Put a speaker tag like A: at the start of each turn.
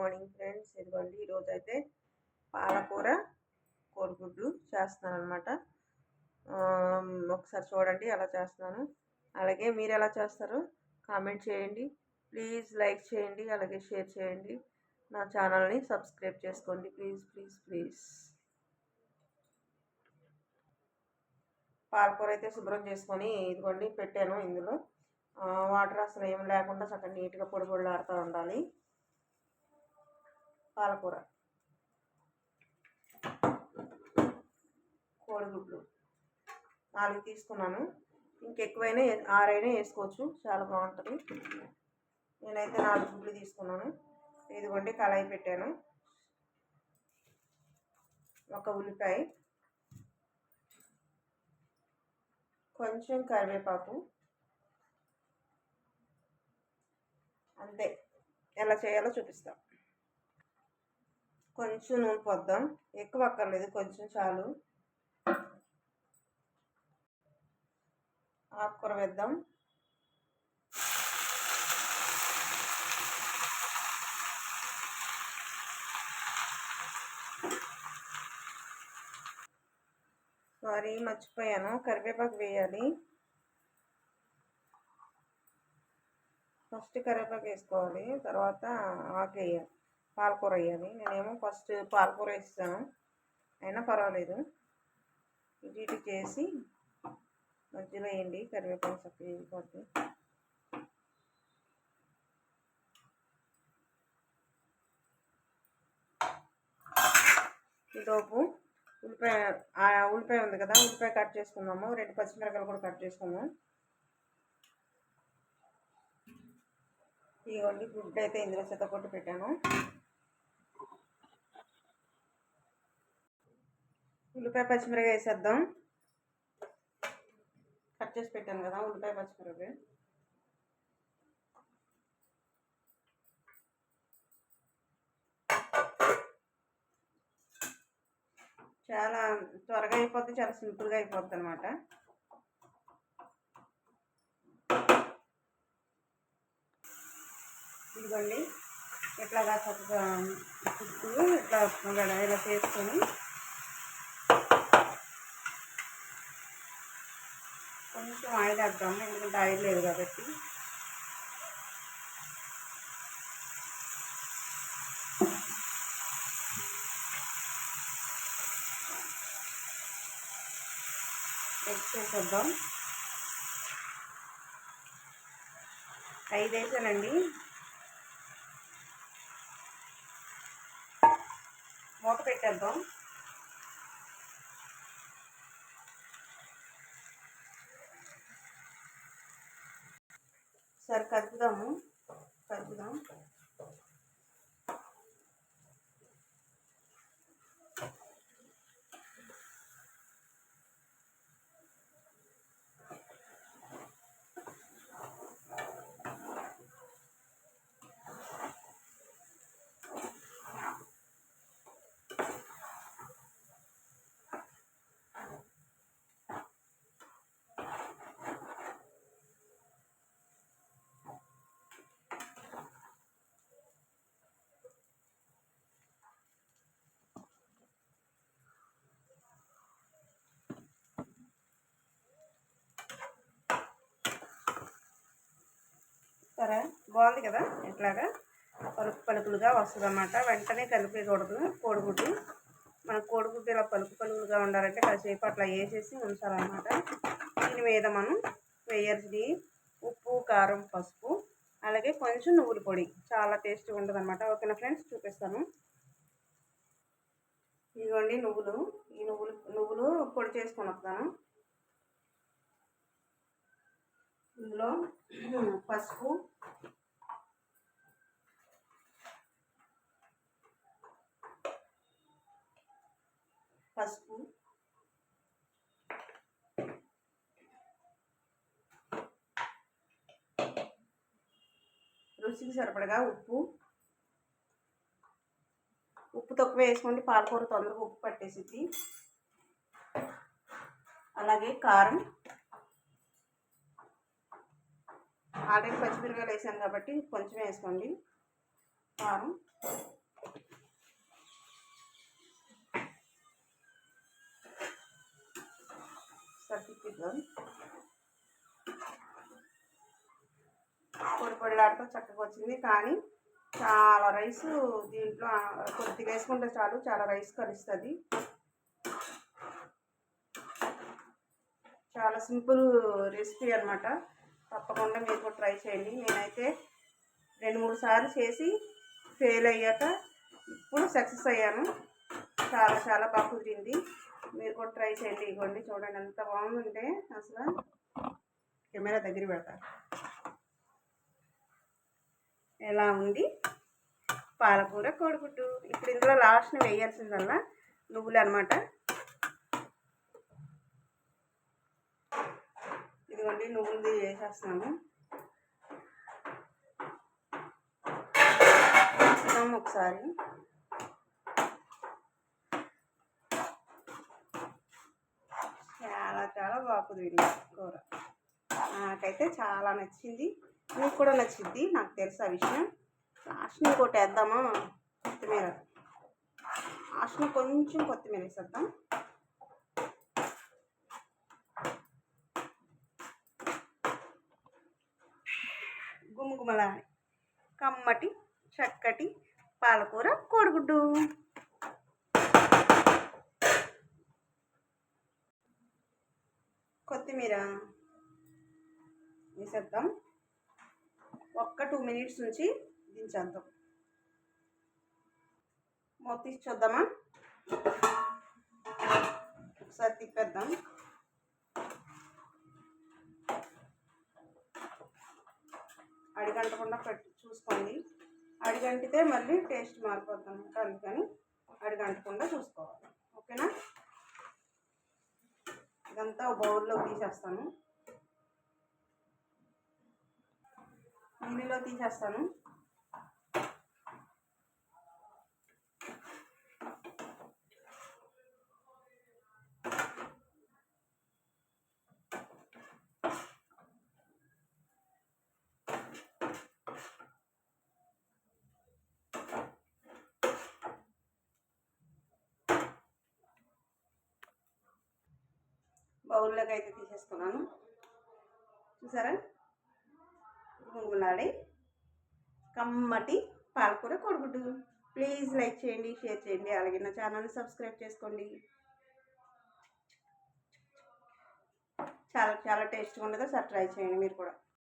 A: Morning friends ఇదిగోండి ఈరోజు అయితే పాలకూర కోడిగుడ్లు చేస్తున్నాను అనమాట ఒకసారి చూడండి ఎలా చేస్తున్నాను. అలాగే మీరు ఎలా చేస్తారు? కామెంట్ చేయండి. ప్లీజ్ లైక్ చేయండి అలాగే షేర్ చేయండి. నా ఛానల్ని సబ్స్క్రైబ్ చేసుకోండి. Please please please. పాలకూర అయితే శుభ్రం చేసుకొని ఇదిగోండి పెట్టాను ఇందులో. వాటర్ అసలు ఏం లేకుండా చక్కగా నీట్గా పొడి పొడిలాడుతూ ఉండాలి. పాలకూర. కోడిగుడ్లు. నాలుగు తీసుకున్నాను. ఇంకెక్కువైనా ఆరైనా వేసుకోవచ్చు. చాలా బాగుంటుంది. నేనైతే నాలుగు గుడ్లు తీసుకున్నాను. ఇదిగోండి కళాయి పెట్టాను. ఒక ఉల్లిపాయ. కొంచెం కరివేపాకు. అంతే. ఎలా చేయాలో చూపిస్తాం. కొంచెం నూనె పోద్దాం. ఎక్కువ అక్కర్లేదు కొంచెం చాలు. ఆకుకూర వేద్దాం. సారీ మర్చిపోయాను. కరివేపాకు వేయాలి. ఫస్ట్ కరివేపాకు వేసుకోవాలి. తర్వాత ఆకు వేయాలి. పాలకూర వేయాలి. నేనేమో ఫస్ట్ పాలకూర వేస్తాను. అయినా పర్వాలేదు. ఇటు ఇటు చేసి మధ్యలో వేయండి కరివేపాకు చక్కగా వేయకపోతే ఈలోపు ఉల్లిపాయ ఉల్లిపాయ ఉంది కదా ఉల్లిపాయ కట్ చేసుకుందాము. రెండు పచ్చిమిరకాయలు కూడా కట్ చేసుకుందాం. ఇదిగోండి గుడ్డు అయితే ఇందులో కొట్టి పెట్టాను. ఉల్లిపాయ పచ్చిమిరపకాయ వేసేద్దాం. కట్ చేసి పెట్టాను కదా ఉల్లిపాయ పచ్చిమిరపకాయ. చాలా త్వరగా అయిపోద్ది చాలా సింపుల్గా అయిపోద్ది అనమాట ఇదిగోండి. ఇట్లాగా చక్కగా ఇట్లా ఇలా చేసుకొని కొంచెం ఆయిల్ వేద్దాం ఎందుకంటే ఆయిల్ లేదు కాబట్టి. మిక్స్ చేసేద్దాం. ఐదు వేసానండి. మూత పెట్టేద్దాం. ఒకసారి కలుపుదాము కలుపుదాం సరే బాగుంది కదా? ఇట్లాగా పలుకు పలుకులుగా వస్తుంది అన్నమాట వెంటనే కలిపేయకూడదు. కోడిగుడ్డు. మన కోడిగుడ్డు ఇలా పలుకు పలుకులుగా ఉండాలంటే కాసేపు అట్లా వేసేసి ఉంచాలన్నమాట. దీని మీద మనం వేయాల్సింది ఉప్పు కారం పసుపు అలాగే కొంచెం నువ్వుల పొడి. చాలా టేస్ట్గా ఉంటుంది అనమాట ఓకేనా ఫ్రెండ్స్? చూపిస్తాను. ఇదిగోండి నువ్వులు. ఈ నువ్వులు నువ్వులు పొడి చేసుకొని వస్తాను. ఇందులో పసుపు. పసుపు. రుచికి సరిపడగా ఉప్పు. ఉప్పు తక్కువ వేసుకోండి పాలకూర తొందరగా ఉప్పు పట్టేసిద్ది. అలాగే కారం. ఆల్రెడీ పచ్చిమిరకాయలు వేసాను కాబట్టి కొంచెం వేసుకోండి. కారం. సర్టిఫికేట్ పొడి పొడిలాడుతూ చక్కగా వచ్చింది. కానీ చాలా రైస్ దీంట్లో కొద్దిగా వేసుకుంటే చాలు చాలా రైస్ కలుస్తుంది. చాలా సింపుల్ రెసిపీ అనమాట తప్పకుండా మీరు కూడా ట్రై చేయండి. నేనైతే రెండు మూడు సార్లు చేసి ఫెయిల్ అయ్యాక ఇప్పుడు సక్సెస్ అయ్యాను. చాలా చాలా బాగా కుదిరింది. మీరు కూడా ట్రై చేయండి. ఇవ్వండి చూడండి ఎంత బాగుందంటే అసలు కెమెరా దగ్గర పెడతారు ఎలా ఉంది? పాలకూర కోడిగుడ్డు. ఇప్పుడు ఇందులో లాస్ట్ని వేయాల్సిందల్లా నువ్వులు అనమాట ఇదిగోండి నువ్వులది వేసేస్తున్నాను వేస్తున్నాము ఒకసారి. చాలా చాలా బాగుంది కుదిరింది కూర. నాకైతే చాలా నచ్చింది. మీకు కూడా నచ్చింది. నాకు తెలుసు ఆ విషయం. లాస్ట్ ఇంకోటి వేద్దామా కొత్తిమీర. లాస్ట్ కొంచెం కొత్తిమీర వేసేద్దాం. గుమగుమలాడి కమ్మటి చక్కటి పాలకూర కోడిగుడ్డు. కొత్తిమీర వేసేద్దాం. ఒక్క టూ మినిట్స్ నుంచి దించేద్దాం. మూత తీసి చూద్దామా? ఒకసారి తిప్పేద్దాం. అడిగంటకుండా పెట్టి చూసుకోండి. అడిగంటితే మళ్ళీ టేస్ట్ మారిపోద్ది అనమాట అందుకని అడిగంటకుండా చూసుకోవాలి. ఓకేనా? ఇదంతా బౌల్లో తీసేస్తాను. నీళ్ళలో తీసేస్తాను. బౌల్లోకి అయితే తీసేసుకున్నాను. చూసారా? గుంగులాడి కమ్మటి పాలకూర కొడుకుడు ప్లీజ్ లైక్ చేయండి షేర్ చేయండి అలాగే నా ఛానల్ని సబ్స్క్రైబ్ చేసుకోండి. చాలా చాలా టేస్ట్గా ఉండదు సార్ ట్రై చేయండి మీరు కూడా.